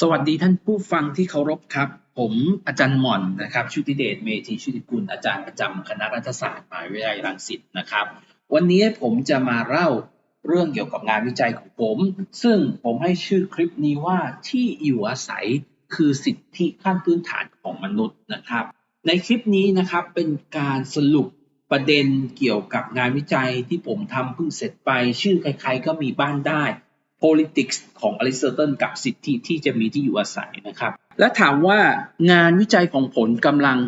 สวัสดีท่านผู้ฟังที่เคารพครับ ผมอาจารย์หม่อนนะครับชุติเดชเมธีชุติกุลอาจารย์ประจำคณะรัฐศาสตร์มหาวิทยาลัยรังสิตนะครับ วันนี้ผมจะมาเล่าเรื่องเกี่ยวกับงานวิจัยของผม ซึ่งผมให้ชื่อคลิปนี้ว่าที่อยู่อาศัยคือสิทธิขั้นพื้นฐานของมนุษย์นะครับ ในคลิปนี้นะครับเป็นการสรุปประเด็นเกี่ยวกับงานวิจัยที่ผมทำเพิ่งเสร็จไป ชื่อใครๆก็มีบ้านได้ politics ของอริสโตเติลกับสิทธิที่จะมีที่อยู่อาศัยนะครับ และถามว่างานวิจัยของผลกำลัง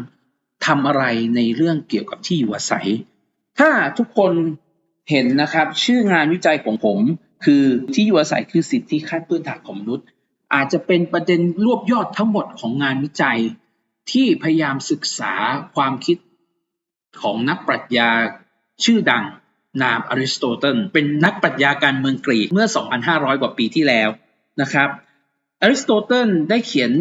ทำอะไรในเรื่องเกี่ยวกับที่อยู่อาศัย ถ้าทุกคนเห็นนะครับชื่องานวิจัยของผม คือที่อยู่อาศัยคือสิทธิขั้นพื้นฐานของมนุษย์ อาจจะเป็นประเด็นรวบยอดทั้งหมดของงานวิจัย ที่พยายามศึกษาความคิดของนักปรัชญาชื่อดัง นามอริสโตเติลเป็นนักปรัชญาการเมืองกรีกเมื่อ 2,500 กว่าปีที่แล้วนะครับอริสโตเติลได้เขียน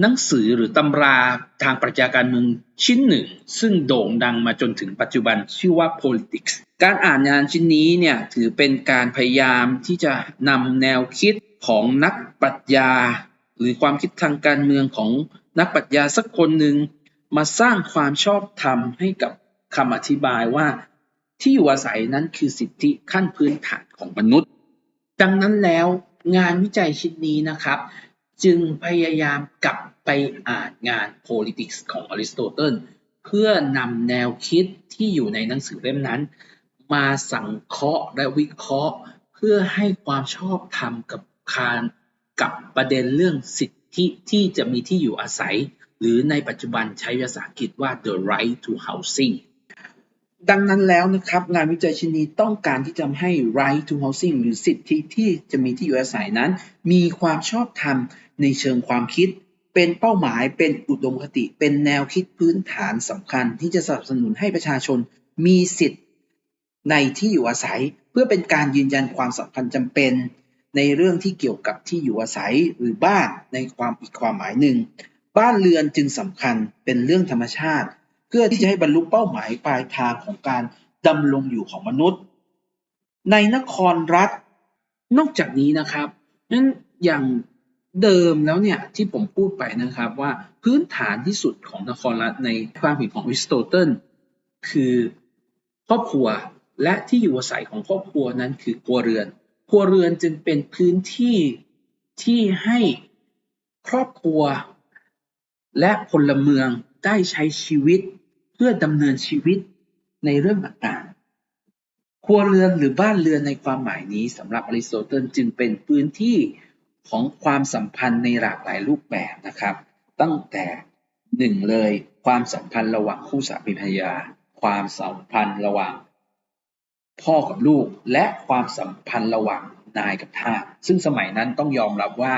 หนังสือหรือตำราทางปรัชญาการเมืองชิ้นหนึ่ง ซึ่งโด่งดังมาจนถึงปัจจุบันชื่อว่า politics การอ่านงานชิ้นนี้เนี่ยถือเป็นการพยายามที่จะนำแนวคิดของนักปรัชญา หรือความคิดทางการเมืองของนักปรัชญาสักคนหนึ่งมาสร้างความชอบธรรมให้กับคำอธิบายว่า ที่อยู่อาศัยนั้นคือสิทธิขั้นพื้นฐานของมนุษย์ ดังนั้นแล้วงานวิจัยชิ้นนี้นะครับ จึงพยายามกลับไปอ่านงาน politics ของอริสโตเติลเพื่อนำแนวคิดที่อยู่ในหนังสือเล่มนั้น มาสังเคราะห์และวิเคราะห์ เพื่อให้ความชอบธรรมกับคารกับประเด็นเรื่องสิทธิที่จะมีที่อยู่อาศัย หรือในปัจจุบันใช้ภาษาอังกฤษว่า the right to housing ดังนั้นแล้วนะครับงานวิจัยชิ้นนี้ต้องการที่จะให้ right to housing หรือสิทธิที่จะมีที่อยู่อาศัยนั้น มีความชอบธรรมในเชิงความคิด เป็นเป้าหมายเป็นอุดมคติ เป็นแนวคิดพื้นฐานสำคัญ ที่จะสนับสนุนให้ประชาชนมีสิทธิ์ในที่อยู่อาศัย เพื่อเป็นการยืนยันความสัมพันธ์จำเป็น ในเรื่องที่เกี่ยวกับที่อยู่อาศัยหรือบ้านในความอีกความหมายหนึ่ง บ้านเรือนจึงสำคัญเป็นเรื่องธรรมชาติ พื่อที่จะให้บรรลุเป้าหมายปลายทางของการดำรงอยู่ของมนุษย์ ในนครรัฐ นอกจากนี้นะครับนั้นอย่างเดิมแล้วเนี่ยที่ผมพูดไปนะครับว่าพื้นฐานที่สุดของนครรัฐในความเห็นของอริสโตเติลคือครอบครัวและที่อยู่อาศัยของครอบครัวนั้นคือครัวเรือน ครัวเรือนจึงเป็นพื้นที่ที่ให้ครอบครัวและพลเมืองได้ใช้ชีวิต พื่อดำเนินชีวิตในเรื่องต่างๆ ครัวเรือนหรือบ้านเรือนในความหมายนี้สำหรับอริสโตเติลจึงเป็นพื้นที่ของความสัมพันธ์ในหลากหลายรูปแบบนะครับ ตั้งแต่หนึ่งเลยความสัมพันธ์ระหว่างคู่สามีภรรยา ความสัมพันธ์ระหว่างพ่อกับลูก และความสัมพันธ์ระหว่างนายกับทาสซึ่งสมัยนั้นต้องยอมรับว่า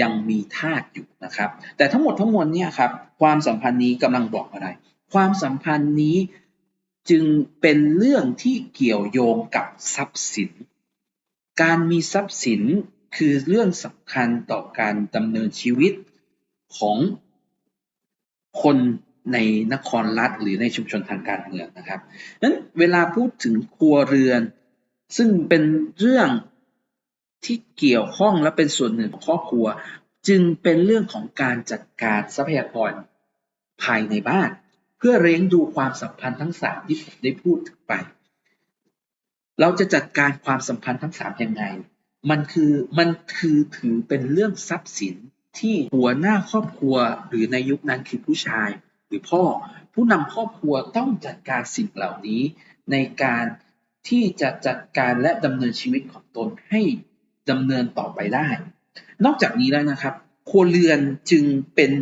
ยังมีทาสอยู่นะครับ แต่ทั้งหมดทั้งมวลเนี่ยครับความสัมพันธ์นี้กำลังบอกอะไร ความสัมพันธ์นี้จึงเป็นเรื่องที่เกี่ยวโยงกับทรัพย์สิน การมีทรัพย์สินคือเรื่องสำคัญต่อการดำเนินชีวิตของคนในนครรัฐหรือในชุมชนทางการเมืองนะครับนั้นเวลาพูดถึงครัวเรือน ซึ่งเป็นเรื่องที่เกี่ยวข้องและเป็นส่วนหนึ่งของครอบครัว จึงเป็นเรื่องของการจัดการทรัพยากรภายในบ้าน เพื่อเลี้ยงดูความสัมพันธ์ทั้งสามที่ผมได้พูดถึงไป เราจะจัดการความสัมพันธ์ทั้งสามยังไง มันคือมันคือถือเป็นเรื่องทรัพย์สินที่หัวหน้าครอบครัวหรือในยุคนั้นคือผู้ชาย หรือพ่อ ผู้นำครอบครัวต้องจัดการสิ่งเหล่านี้ ในการที่จะจัดการและดำเนินชีวิตของตนให้ดำเนินต่อไปได้ นอกจากนี้แล้วนะครับ ครัวเรือนจึงเป็น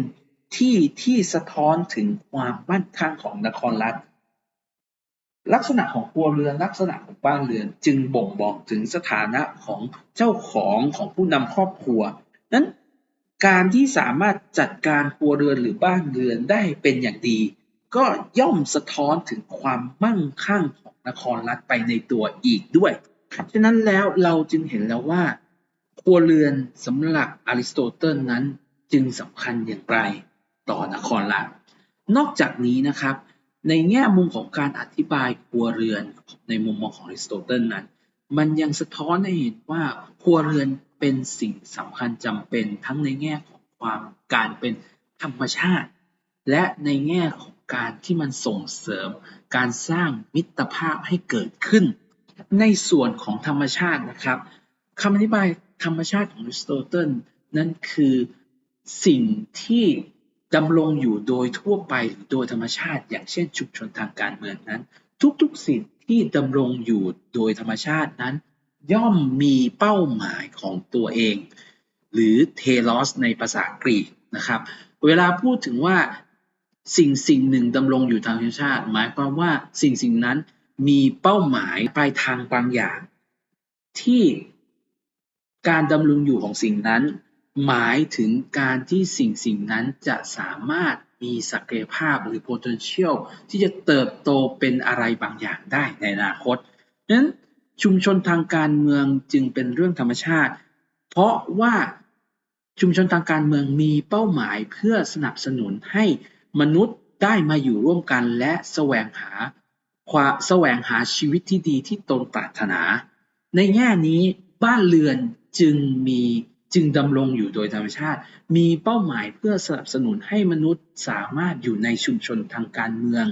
ที่ที่สะท้อนถึงความมั่นคงของนครรัฐ ลักษณะของครัวเรือนลักษณะของบ้านเรือนจึงบ่งบอกถึงสถานะของเจ้าของของผู้นำครอบครัว นั้นการที่สามารถจัดการครัวเรือนหรือบ้านเรือนได้เป็นอย่างดี ก็ย่อมสะท้อนถึงความมั่งคั่งของนครรัฐไปในตัวอีกด้วย ฉะนั้นแล้วเราจึงเห็นแล้วว่าครัวเรือนสำหรับอริสโตเติลนั้นจึงสำคัญอย่างไร ต่อนครรัฐนอกจากนี้นะครับ ในแง่มุมของการอธิบายครัวเรือนในมุมมองของอริสโตเติลนั้น มันยังสะท้อนให้เห็นว่าครัวเรือนเป็นสิ่งสำคัญจำเป็นทั้งในแง่ของความการเป็นธรรมชาติ และในแง่ของการที่มันส่งเสริม การสร้างมิตรภาพให้เกิดขึ้น ในส่วนของธรรมชาตินะครับคำอธิบายธรรมชาติของอริสโตเติลนั่นคือสิ่งที่ ดำรงอยู่โดยทั่วไปหรือโดยธรรมชาติ อย่างเช่น ชุมชนทางการเมืองนั้น ทุกๆสิ่งที่ดำรงอยู่โดยธรรมชาตินั้น ย่อมมีเป้าหมายของตัวเอง หรือเทลอสในภาษากรีกนะครับ เวลาพูดถึงว่าสิ่งสิ่งหนึ่งดำรงอยู่ทางธรรมชาติ หมายความว่าสิ่งสิ่งนั้นมีเป้าหมายปลายทางบางอย่าง ที่การดำรงอยู่ของสิ่งนั้น หมายถึงการที่สิ่งสิ่งนั้นจะสามารถมีศักยภาพหรือ potential ที่จะเติบโตเป็นอะไรบางอย่างได้ในอนาคตนั้นชุมชนทางการเมืองจึงเป็นเรื่องธรรมชาติ เพราะว่าชุมชนทางการเมืองมีเป้าหมายเพื่อสนับสนุนให้มนุษย์ได้มาอยู่ร่วมกันและแสวงหาความแสวงหาชีวิตที่ดีที่ตนปรารถนา ในแง่นี้บ้านเรือนจึงมี จึงดำรงอยู่โดยธรรมชาติ มีเป้าหมายเพื่อสนับสนุนให้มนุษย์สามารถอยู่ในชุมชนทางการเมือง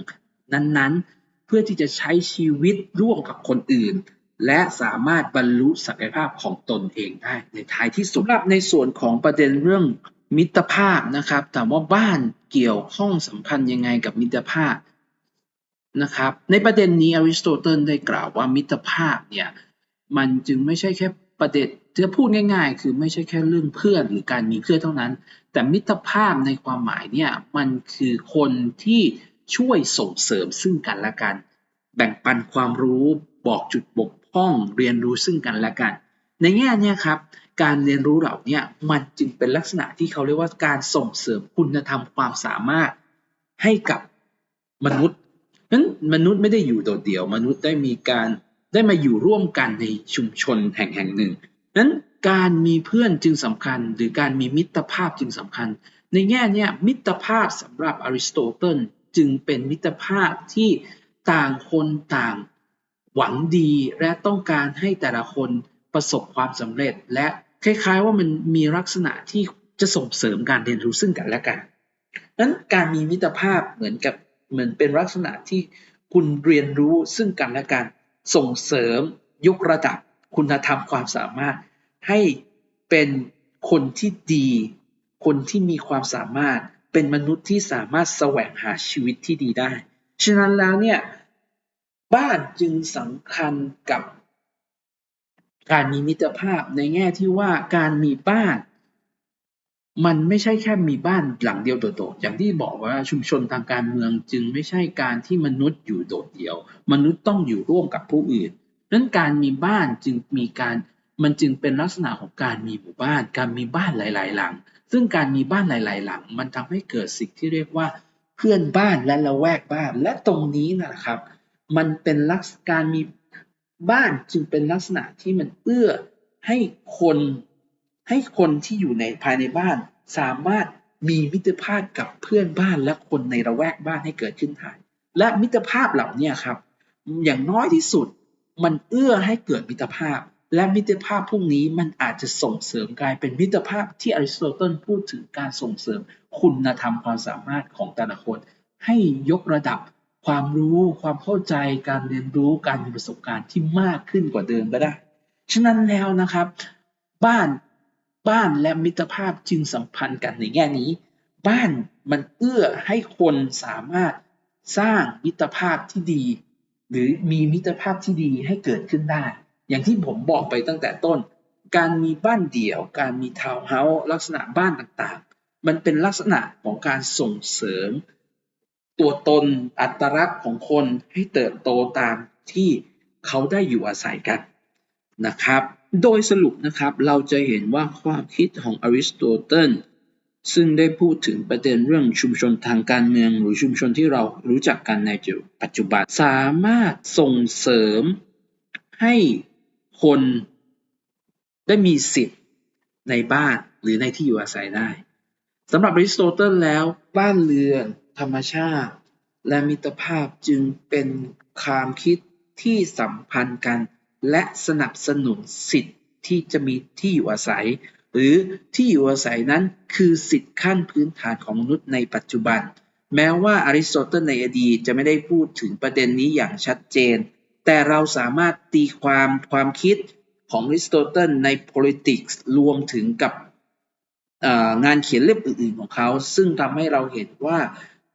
นั้นๆ เพื่อที่จะใช้ชีวิตร่วมกับคนอื่น และสามารถบรรลุศักยภาพของตนเองได้ในท้ายที่สุดสำหรับในส่วนของประเด็นเรื่องมิตรภาพนะครับถามว่าบ้านเกี่ยวข้องสัมพันธ์ยังไงกับมิตรภาพนะครับในประเด็นนี้อริสโตเติลได้กล่าวว่ามิตรภาพเนี่ยมันจึงไม่ใช่แค่ ประเด็นจะพูดง่ายๆ คือไม่ใช่แค่เรื่องเพื่อนหรือการมีเพื่อนเท่านั้น แต่มิตรภาพในความหมายเนี่ยมันคือคนที่ช่วยส่งเสริมซึ่งกันและกัน แบ่งปันความรู้บอกจุดบกพร่อง เรียนรู้ซึ่งกันและกัน ในแง่นี้ครับการเรียนรู้เหล่านี้มันจึงเป็นลักษณะที่เขาเรียกว่าการส่งเสริมคุณธรรมความสามารถให้กับมนุษย์นั้นมนุษย์ไม่ได้อยู่โดดเดี่ยว มนุษย์ได้มีการ ได้มาอยู่ร่วมกันในชุมชนแห่งแห่งหนึ่งนั้นการมีเพื่อนจึงสำคัญ หรือการมีมิตรภาพจึงสำคัญ ในแง่นี้มิตรภาพสำหรับอริสโตเติลจึงเป็นมิตรภาพที่ต่างคนต่างหวังดีและต้องการให้แต่ละคนประสบความสำเร็จ และคล้ายๆว่ามันมีลักษณะที่จะส่งเสริมการเรียนรู้ซึ่งกันและกันนั้นการมีมิตรภาพเหมือนกับเหมือนเป็นลักษณะที่คุณเรียนรู้ซึ่งกันและกัน ส่งเสริมยกระดับคุณธรรมความสามารถ ให้เป็นคนที่ดี คนที่มีความสามารถ เป็นมนุษย์ที่สามารถแสวงหาชีวิตที่ดีได้ ฉะนั้นแล้วเนี่ยบ้านจึงสำคัญกับการมีมิตรภาพในแง่ที่ว่าการมีบ้าน มันไม่ใช่แค่มีบ้านหลังเดียวโดดๆอย่างที่บอกว่าชุมชนทางการเมืองจึงไม่ใช่การที่มนุษย์อยู่โดดเดี่ยว มนุษย์ต้องอยู่ร่วมกับผู้อื่นนั้นการมีบ้านจึงมีการมันจึงเป็นลักษณะของการมีหมู่บ้าน การมีบ้านหลาย ๆ หลัง ซึ่งการมีบ้านหลาย ๆ หลัง มันทำให้เกิดสิ่งที่เรียกว่าเพื่อนบ้านและละแวกบ้าน และตรงนี้นะครับ มันเป็นลักษณะการมีบ้านจึงเป็นลักษณะที่มันเอื้อให้คน ให้คนที่อยู่ในภายในบ้าน สามารถมีมิตรภาพกับเพื่อนบ้านและคนในระแวกบ้านให้เกิดขึ้นได้และมิตรภาพเหล่านี้ครับ อย่างน้อยที่สุดมันเอื้อให้เกิดมิตรภาพ และมิตรภาพพวกนี้มันอาจจะส่งเสริมกลายเป็นมิตรภาพที่อริสโตเติลพูดถึงการส่งเสริมคุณธรรมความสามารถของแต่ละคน ให้ยกระดับความรู้ความเข้าใจการเรียนรู้การมีประสบการณ์ที่มากขึ้นกว่าเดิมก็ได้ ฉะนั้นแล้วนะครับ บ้าน บ้านและมิตรภาพจึงสัมพันธ์กันในแง่นี้ บ้านมันเอื้อให้คนสามารถสร้างมิตรภาพที่ดี หรือมีมิตรภาพที่ดีให้เกิดขึ้นได้ อย่างที่ผมบอกไปตั้งแต่ต้น การมีบ้านเดี่ยว การมีทาวน์เฮาส์ลักษณะบ้านต่างๆ มันเป็นลักษณะของการส่งเสริม ตัวตนอัตลักษณ์ของคนให้เติบโตตามที่เขาได้อยู่อาศัยกัน นะครับ โดยสรุปนะครับเราจะเห็นว่าความคิดของอริสโตเติลซึ่งได้พูดถึงประเด็นเรื่องชุมชนทางการเมือง หรือชุมชนที่เรารู้จักกันในปัจจุบัน สามารถส่งเสริมให้คนได้มีสิทธิ์ในบ้านหรือในที่อยู่อาศัยได้สำหรับอริสโตเติลแล้วบ้านเรือน ธรรมชาติ และมิตรภาพจึงเป็นความคิดที่สัมพันธ์กัน และสนับสนุนสิทธิที่จะมีที่อยู่อาศัย หรือที่อยู่อาศัยนั้นคือสิทธิขั้นพื้นฐานของมนุษย์ในปัจจุบัน แม้ว่าอริสโตเติลในอดีตจะไม่ได้พูดถึงประเด็นนี้อย่างชัดเจน แต่เราสามารถตีความความคิดของอริสโตเติลใน politics รวมถึงกับงานเขียนเล่มอื่นๆของเขา ซึ่งทำให้เราเห็นว่า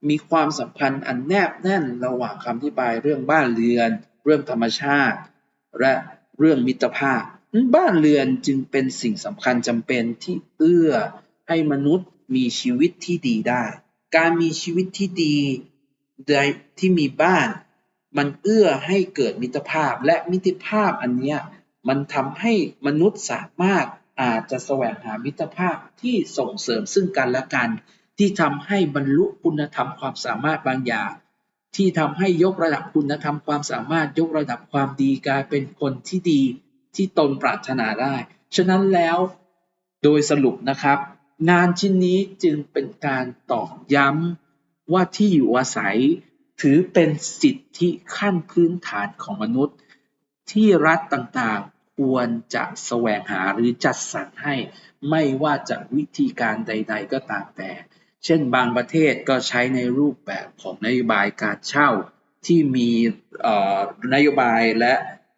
มีความสัมพันธ์อันแนบแน่นระหว่างคำอธิบายเรื่องบ้านเรือน เรื่องธรรมชาติ และเรื่องมิตรภาพ บ้านเรือนจึงเป็นสิ่งสำคัญจำเป็นที่เอื้อให้มนุษย์มีชีวิตที่ดีได้ การมีชีวิตที่ดีโดที่มีบ้าน มันเอื้อให้เกิดมิตรภาพและมิตรภาพอันเนี้ยมันทำให้มนุษย์สามารถอาจจะแสวงหามิตรภาพที่ส่งเสริมซึ่งกันและกัน ที่ทำให้บรรลุคุณธรรมความสามารถบางอย่าง ที่ทำให้ยกระดับคุณธรรมความสามารถยกระดับความดีกลายเป็นคนที่ดีที่ตนปรารถนาได้ ฉะนั้นแล้วโดยสรุปนะครับ งานชิ้นนี้จึงเป็นการตอกย้ำว่าที่อยู่อาศัย ถือเป็นสิทธิขั้นพื้นฐานของมนุษย์ ที่รัฐต่างๆควรจะแสวงหาหรือจัดสรรให้ ไม่ว่าจะวิธีการใด ๆ ก็ตามแต่ เช่นบางประเทศก็ใช้ในรูปแบบของนโยบายการเช่าที่มีนโยบายและ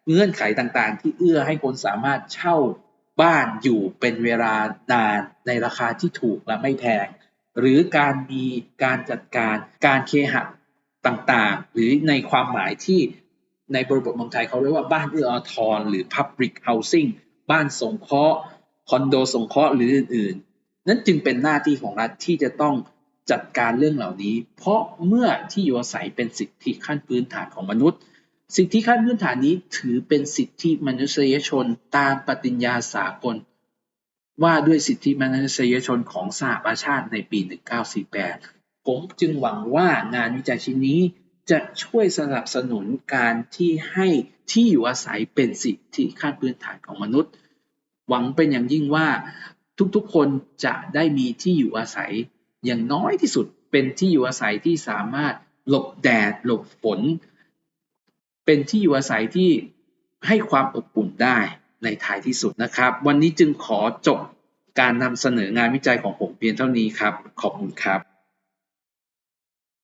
เงื่อนไขต่างๆ ที่เอื้อให้คนสามารถเช่าบ้านอยู่เป็นเวลานานในราคาที่ถูกและไม่แพงหรือการมีการจัดการการเคหะต่างๆ หรือในความหมายที่ในบริบทเมืองไทยเขาเรียกว่าบ้านเอื้ออาทรหรือ Public Housing บ้านสงเคราะห์คอนโดสงเคราะห์หรืออื่นๆ นั้นจึงเป็นหน้าที่ของรัฐที่จะต้องจัดการเรื่องเหล่านี้ เพราะเมื่อที่อยู่อาศัยเป็นสิทธิขั้นพื้นฐานของมนุษย์ สิทธิขั้นพื้นฐานนี้ถือเป็นสิทธิมนุษยชนตามปฏิญญาสากล ว่าด้วยสิทธิมนุษยชนของสหประชาชาติในปี 1948 ผมจึงหวังว่างานวิจัยชิ้นนี้จะช่วยสนับสนุนการที่ให้ที่อยู่อาศัยเป็นสิทธิขั้นพื้นฐานของมนุษย์ หวังเป็นอย่างยิ่งว่า ทุกๆ คนจะได้มีที่อยู่อาศัยอย่างน้อยที่สุดเป็นที่อยู่อาศัยที่สามารถหลบแดดหลบฝน เป็นที่อยู่อาศัยที่ให้ความอบอุ่นได้ในท้ายที่สุดนะครับ วันนี้จึงขอจบการนำเสนองานวิจัยของผมเพียงเท่านี้ครับ ขอบคุณครับ